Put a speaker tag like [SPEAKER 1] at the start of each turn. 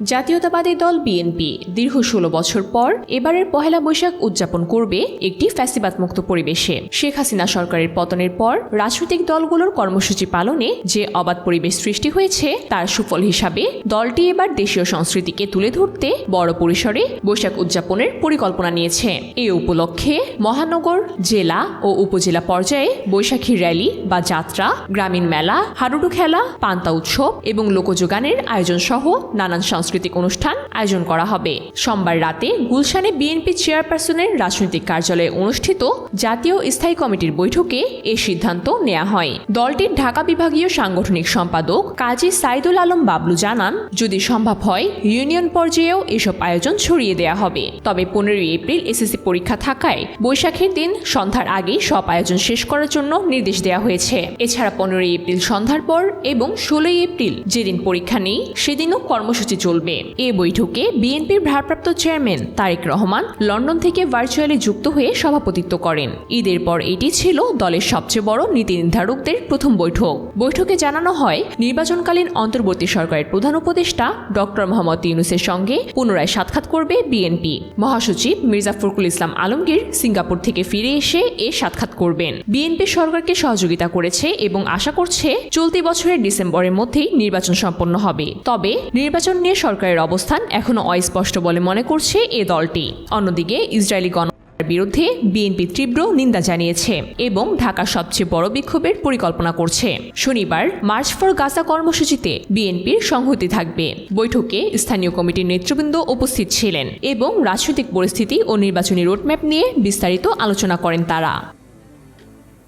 [SPEAKER 1] জাতীয়তাবাদী দল বিএনপি দীর্ঘ ষোলো বছর পর এবারের পহেলা বৈশাখ উদযাপন করবে একটি ফ্যাসিবাদমুক্ত পরিবেশে। শেখ হাসিনা সরকারের পতনের পর রাজনৈতিক দলগুলোর কর্মসূচি পালনে যে অবাধ পরিবেশ সৃষ্টি হয়েছে, তার সুফল হিসাবে দলটি এবার দেশীয় সংস্কৃতিকে তুলে ধরতে বড় পরিসরে বৈশাখ উদযাপনের পরিকল্পনা নিয়েছে। এই উপলক্ষে মহানগর, জেলা ও উপজেলা পর্যায়ে বৈশাখী র্যালি বা যাত্রা, গ্রামীণ মেলা, হাডুডু খেলা, পান্তা উৎসব এবং লোকযোগানের আয়োজন সহ নানান সাংস্কৃতিক অনুষ্ঠান আয়োজন করা হবে। সোমবার রাতে গুলশানে বিএনপি চেয়ারপারসনের রাজনৈতিক কার্যালয়ে অনুষ্ঠিত জাতীয় স্থায়ী কমিটির বৈঠকে এ সিদ্ধান্ত নেওয়া হয়। দলটির ঢাকা বিভাগীয় সাংগঠনিক সম্পাদক কাজী সাইদুল আলম বাবলু জানান, যদি সম্ভব হয়, ইউনিয়ন পর্যায়েও এসব আয়োজন ছড়িয়ে দেওয়া হবে। তবে পনেরোই এপ্রিল এসএসসি পরীক্ষা থাকায় বৈশাখের দিন সন্ধ্যার আগেই সব আয়োজন শেষ করার জন্য নির্দেশ দেওয়া হয়েছে। এছাড়া পনেরোই এপ্রিল সন্ধ্যার পর এবং ষোলোই এপ্রিল যেদিন পরীক্ষা নেই, সেদিনও কর্মসূচি চলবে। এ বৈঠকে বিএনপির ভারপ্রাপ্ত চেয়ারম্যান তারেক রহমান লন্ডন থেকে ভার্চুয়ালি যুক্ত হয়ে সভাপতিত্ব করেন। ঈদের পর এটি ছিল দলের সবচেয়ে বড় নীতি নির্ধারকদের প্রথম বৈঠক। বৈঠকে জানানো হয়, নির্বাচনকালীন অন্তর্বর্তী সরকারের প্রধান উপদেষ্টা ডক্টর মোহাম্মদ ইউনুসের সঙ্গে পুনরায় সাক্ষাৎ করবে বিএনপি। মহাসচিব মির্জা ফখরুল ইসলাম আলমগীর সিঙ্গাপুর থেকে ফিরে এসে এ সাক্ষাৎ করবেন। বিএনপি সরকারকে সহযোগিতা করেছে এবং আশা করছে চলতি বছরের ডিসেম্বরের মধ্যেই নির্বাচন সম্পন্ন হবে। তবে নির্বাচন নিয়ে সরকারের অবস্থান এখনও অস্পষ্ট বলে মনে করছে এ দলটি। অন্যদিকে ইসরায়েলি গণ বিরুদ্ধে বিএনপি তীব্র নিন্দা জানিয়েছে এবং ঢাকার সবচেয়ে বড় বিক্ষোভের পরিকল্পনা করছে। শনিবার মার্চ ফর গাজা কর্মসূচিতে বিএনপির সংহতি থাকবে। বৈঠকে স্থানীয় কমিটির নেতৃবৃন্দ উপস্থিত ছিলেন এবং রাজনৈতিক পরিস্থিতি ও নির্বাচনী রোডম্যাপ নিয়ে বিস্তারিত আলোচনা করেন তারা।